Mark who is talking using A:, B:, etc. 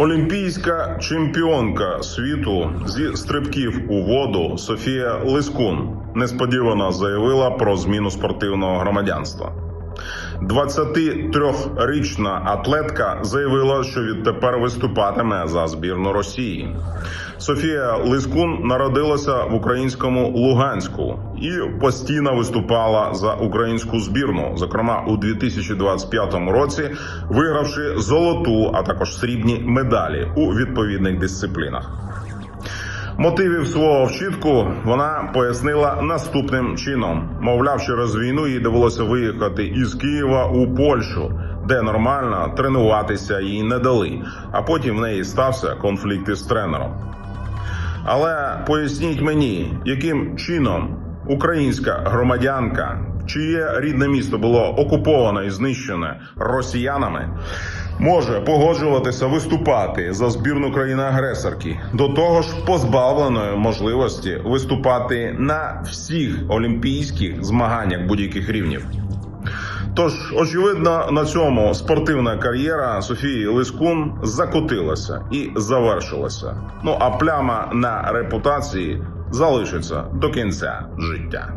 A: Олімпійська чемпіонка світу зі стрибків у воду Софія Лискун несподівано заявила про зміну спортивного громадянства. 23-річна атлетка заявила, що відтепер виступатиме за збірну Росії. Софія Лискун народилася в українському Луганську і постійно виступала за українську збірну, зокрема у 2025 році, вигравши золоту, а також срібні медалі у відповідних дисциплінах. Мотивів свого вчитку вона пояснила наступним чином: мовляв, через війну їй довелося виїхати із Києва у Польщу, де нормально тренуватися їй не дали. А потім в неї стався конфлікт із тренером. Але поясніть мені, яким чином українська громадянка, чиє рідне місто було окуповане і знищене росіянами, може погоджуватися виступати за збірну країни-агресорки, до того ж позбавленої можливості виступати на всіх олімпійських змаганнях будь-яких рівнів. Тож, очевидно, на цьому спортивна кар'єра Софії Лискун закотилася і завершилася. Ну а пляма на репутації залишиться до кінця життя.